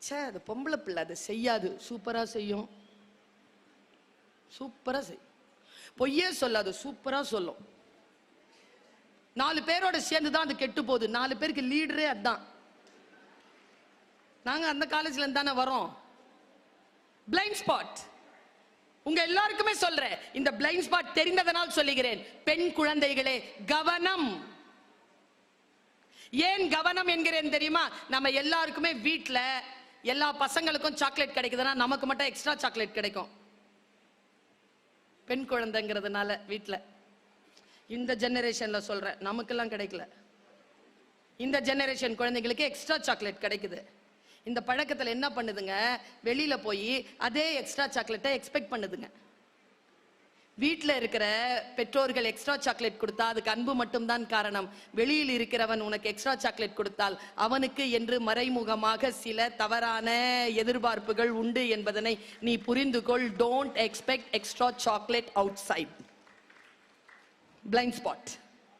ச்சே அது பொம்பளை பிள்ளை அதை செய்யாது. சூப்பரா செய்யும். சூப்பரா செய். பொய்யே சொல்லாது சூப்பரா சொல்லும். நாலு பேரோட சேர்ந்து தான் அது கெட்டு போகுது. நாலு பேருக்கு லீடரே அதுதான் நாங்க அந்த காலேஜ்ல இருந்து தானே வரோம். பிளைண்ட் ஸ்பாட் உங்க எல்லாருக்குமே சொல்றேன். இந்த பிளைண்ட் ஸ்பாட் தெரிந்ததனால் சொல்லுகிறேன். பெண் குழந்தைகளே கவனம். ஏன் கவனம் என்கிறேன் தெரியுமா? நம்ம எல்லாருக்குமே வீட்டில் எல்லா பசங்களுக்கும் சாக்லேட் கிடைக்குதுன்னா நமக்கு மட்டும் எக்ஸ்ட்ரா சாக்லேட் கிடைக்கும். பெண் குழந்தைங்கிறதுனால வீட்டில் இந்த ஜெனரேஷனில் சொல்கிறேன் நமக்கெல்லாம் கிடைக்கல. இந்த ஜெனரேஷன் குழந்தைங்களுக்கு எக்ஸ்ட்ரா சாக்லேட் கிடைக்குது. இந்த பழக்கத்தில் என்ன பண்ணுதுங்க? வெளியில் போய் அதே எக்ஸ்ட்ரா சாக்லேட்டை எக்ஸ்பெக்ட் பண்ணுதுங்க. வீட்டில் இருக்கிற பெற்றோர்கள் எக்ஸ்ட்ரா சாக்லேட் கொடுத்தா அதுக்கு அன்பு மட்டும்தான் காரணம். வெளியில் இருக்கிறவன் உனக்கு எக்ஸ்ட்ரா சாக்லேட் கொடுத்தால் அவனுக்கு என்று மறைமுகமாக சில தவறான எதிர்பார்ப்புகள் உண்டு என்பதனை நீ புரிந்து கொள். Don't expect extra chocolate outside blind spot